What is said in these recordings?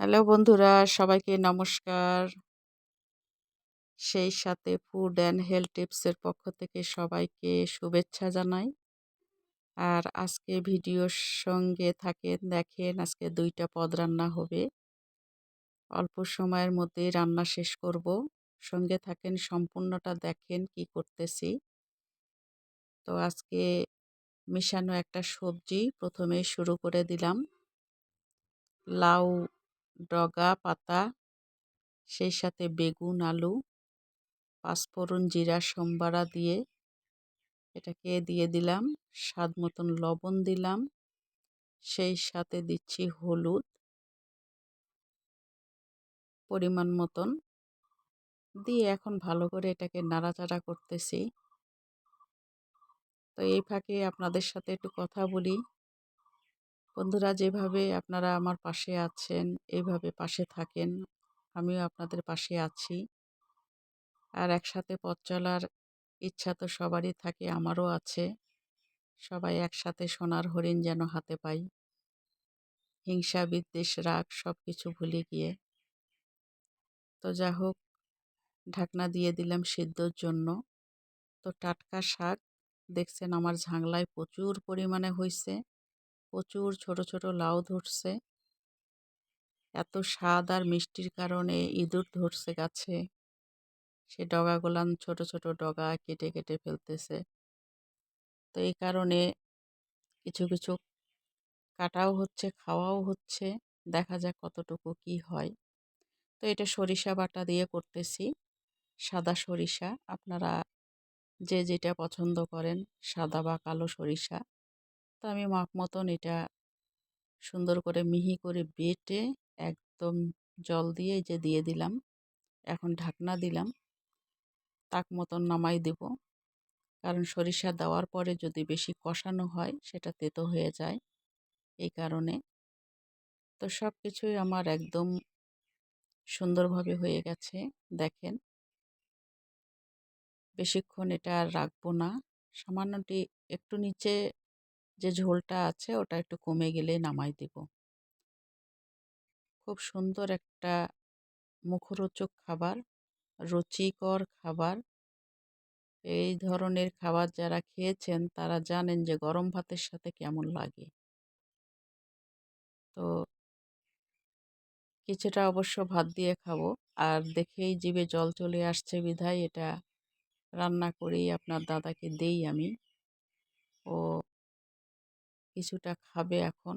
Hello বন্ধুরা, সবাইকে নমস্কার। সেই সাথে ফুড অ্যান্ড হেলথ টিপসের পক্ষ থেকে সবাইকে শুভেচ্ছা জানাই। আর আজকে ভিডিওর সঙ্গে থাকেন, দেখেন আজকে দুইটা পদ রান্না হবে। অল্প সময়ের মধ্যেই রান্না শেষ করব। সঙ্গে থাকেন, সম্পূর্ণটা দেখেন কি করতেছি। তো আজকে মিশানো একটা সবজি প্রথমে শুরু করে দিলাম। লাউ ডগা, পাতা, সেই সাথে বেগুন, আলু, পাঁচফোড়ন, জিরা, সম্বারা দিয়ে এটাকে দিয়ে দিলাম। স্বাদ মতন লবণ দিলাম। সেই সাথে দিচ্ছি হলুদ। পরিমাণ মতন। দিয়ে এখন ভালো করে এটাকে নাড়াচাড়া করতেছি। তো এই ফাঁকে আপনাদের সাথে একটু কথা বলি। বন্ধুরা যেভাবে আপনারা আমার পাশে আছেন এইভাবে পাশে থাকেন, আমিও আপনাদের পাশে আছি। আর একসাথে পথ চলার ইচ্ছা তো সবারই থাকে, আমারও আছে। সবাই একসাথে সোনার হরিণ যেন হাতে পাই। হিংসা, বিদ্বেষ, রাগ সব কিছু ভুলে গিয়ে। তো যা হোক, ঢাকনা দিয়ে দিলাম সিদ্ধর জন্য। তো টাটকা শাক, দেখছেন আমার ঝাংলায় প্রচুর পরিমাণে হয়েছে প্রচুর ছোট ছোট লাউ ধরছে। এত স্বাদ আর মিষ্টির কারণে ইঁদুর ধরছে গাছে। সে ডগাগুলান ছোট ছোট ডগা কেটে কেটে ফেলতেছে। তো এই কারণে কিছু কিছু কাটাও হচ্ছে, খাওয়াও হচ্ছে। দেখা যাক কতটুকু কি হয়। তো এটা সরিষা বাটা দিয়ে করতেছি, সাদা সরিষা। আপনারা যে যেটা পছন্দ করেন, সাদা বা কালো সরিষা। তো আমি মাপ মতন এটা সুন্দর করে মিহি করে বেটে একদম জল দিয়ে যে দিয়ে দিলাম, এখন ঢাকনা দিলাম, তাক মতন নামাই দেব। কারণ সরিষা দেওয়ার পরে যদি বেশি কষানো হয়, সেটা তেতো হয়ে যায় এই কারণে। তো সব কিছুই আমার একদম সুন্দরভাবে হয়ে গেছে, দেখেন। বেশিক্ষণ এটা আর রাখব না, সামান্যটি একটু নিচে যে ঝোলটা আছে ওটা একটু কমে গেলে নামাই দেব। খুব সুন্দর একটা মুখরোচক খাবার, রুচিকর খাবার। এই ধরনের খাবার যারা খেয়েছেন তারা জানেন যে গরম ভাতের সাথে কেমন লাগে। তো কিছুটা অবশ্য ভাত দিয়ে খাব। আর দেখেই জিভে জল চলে আসছে বিধায় এটা রান্না করেই আপনার দাদাকে দেই আমি। ও কিছুটা খাবে এখন।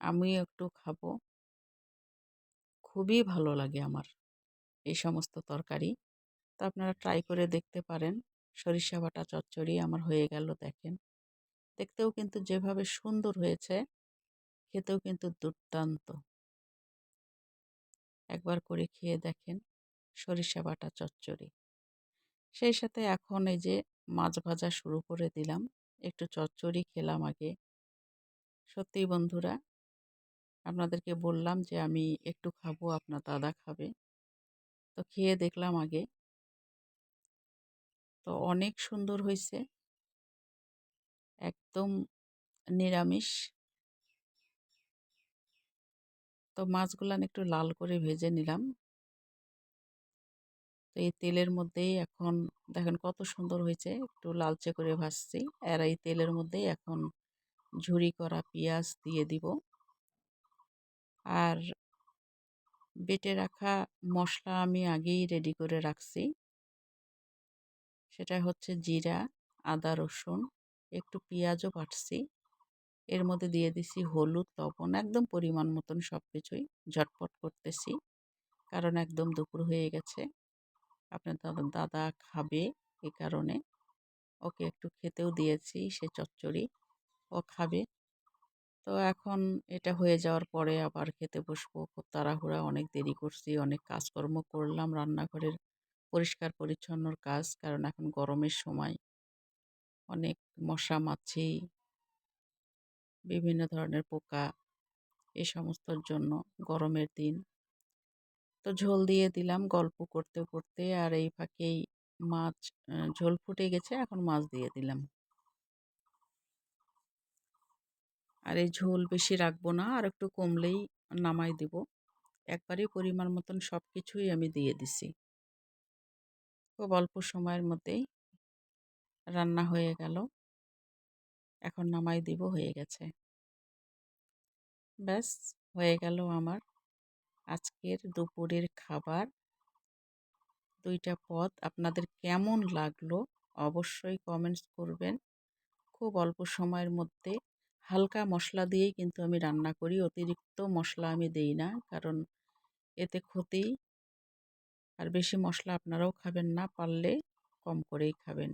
আমি একটু খাব। খুবই ভালো লাগে আমার এই সমস্ত তরকারি। তো আপনারা ট্রাই করে দেখতে পারেন। সরিষা বাটা চচ্চড়ি আমার হয়ে গেল দেখেন। দেখতেও কিন্তু যেভাবে সুন্দর হয়েছে, খেতেও কিন্তু দুর্দান্ত। একবার করে খেয়ে দেখেন সরিষা বাটা চচ্চড়ি। সেই সাথে এখন এই যে মাছ ভাজা শুরু করে দিলাম। একটু চচ্চড়ি খেলাম আগে। সত্যিই বন্ধুরা, আপনাদেরকে বললাম যে আমি একটু খাব, আপনার দাদা খাবে। তো খেয়ে দেখলাম আগে। তো অনেক সুন্দর হয়েছে। একদম নিরামিষ। তো মাছগুলান একটু লাল করে ভেজে নিলাম। তো এই তেলের মধ্যেই এখন দেখেন কত সুন্দর হয়েছে। একটু লালচে করে ভাজছি। আর এই তেলের মধ্যেই এখন ঝুরি করা পেঁয়াজ দিয়ে দিব। আর বেটে রাখা মশলা আমি আগেই রেডি করে রাখছি। সেটা হচ্ছে জিরা, আদা, রসুন, একটু পেঁয়াজও কাটছি এর মধ্যে দিয়ে দিছি হলুদ, লবণ, একদম পরিমাণ মতন সব কিছুই ঝটপট করতেছি। কারণ একদম দুপুর হয়ে গেছে। আপনার দাদা দাদা খাবে এই কারণে। ওকে একটু খেতেও দিয়েছি, সে চচ্চড়ি। ও খাবে। তো এখন এটা হয়ে যাওয়ার পরে আবার খেতে বসবো। খুব তাড়াহুড়া, অনেক দেরি করছি, অনেক কাজকর্ম করলাম, রান্নাঘরের পরিষ্কার পরিচ্ছন্নর কাজ, কারণ এখন গরমের সময় অনেক মশা, মাছি, বিভিন্ন ধরনের পোকা, এ সমস্তর জন্য গরমের দিন তো ঝোল দিয়ে দিলাম গল্প করতে করতে আর এই ফাঁকেই মাছ ঝোল ফুটে গেছে, এখন মাছ দিয়ে দিলাম। আর এই ঝোল বেশি রাখব না, আর একটু কমলেই নামাই দেব। একবারই পরিমাণ মতন সব কিছুই আমি দিয়ে দিছি। খুব অল্প সময়ের মধ্যেই রান্না হয়ে গেল। এখন নামাই দিব, হয়ে গেছে। ব্যাস, হয়ে গেল আমার আজকের দুপুরের খাবার? দুইটা পদ, আপনাদের কেমন লাগল? অবশ্যই কমেন্টস করবেন। খুব অল্প সময়ের মধ্যে হালকা মশলা দিয়েই কিন্তু আমি রান্না করি। অতিরিক্ত মশলা আমি দেই না, কারণ এতে ক্ষতি। আর বেশি মশলা আপনারাও খাবেন না, পারলে কম করেই খাবেন।